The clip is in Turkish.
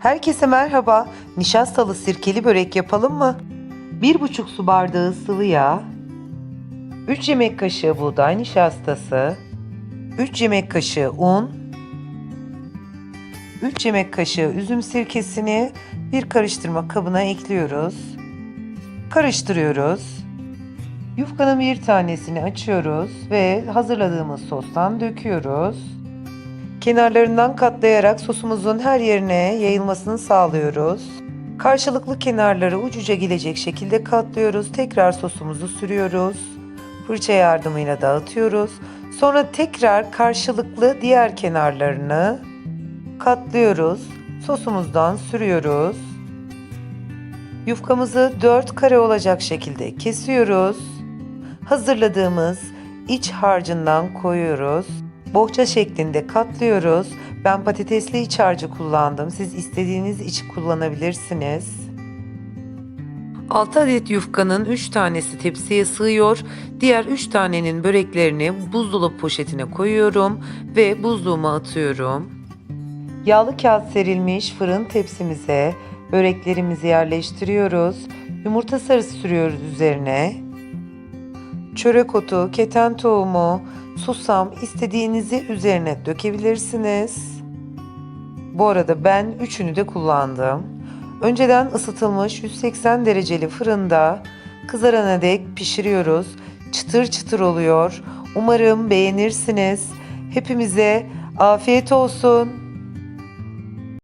Herkese merhaba. Nişastalı sirkeli börek yapalım mı? 1,5 su bardağı sıvı yağ, 3 yemek kaşığı buğday nişastası, 3 yemek kaşığı un, 3 yemek kaşığı üzüm sirkesini bir karıştırma kabına ekliyoruz. Karıştırıyoruz. Yufkanın bir tanesini açıyoruz ve hazırladığımız sostan döküyoruz. Kenarlarından katlayarak sosumuzun her yerine yayılmasını sağlıyoruz. Karşılıklı kenarları ucuca gelecek şekilde katlıyoruz. Tekrar sosumuzu sürüyoruz. Fırça yardımıyla dağıtıyoruz. Sonra tekrar karşılıklı diğer kenarlarını katlıyoruz. Sosumuzdan sürüyoruz. Yufkamızı 4 kare olacak şekilde kesiyoruz. Hazırladığımız iç harcından koyuyoruz. Bohça şeklinde katlıyoruz. Ben patatesli iç harcı kullandım. Siz istediğiniz içi kullanabilirsiniz. 6 adet yufkanın 3 tanesi tepsiye sığıyor. Diğer 3 tanenin böreklerini buzdolabı poşetine koyuyorum ve buzluğuma atıyorum. Yağlı kağıt serilmiş fırın tepsimize böreklerimizi yerleştiriyoruz. Yumurta sarısı sürüyoruz üzerine. Çörek otu, keten tohumu, susam istediğinizi üzerine dökebilirsiniz. Bu arada ben üçünü de kullandım. Önceden ısıtılmış 180 dereceli fırında kızarana dek pişiriyoruz. Çıtır çıtır oluyor. Umarım beğenirsiniz. Hepimize afiyet olsun.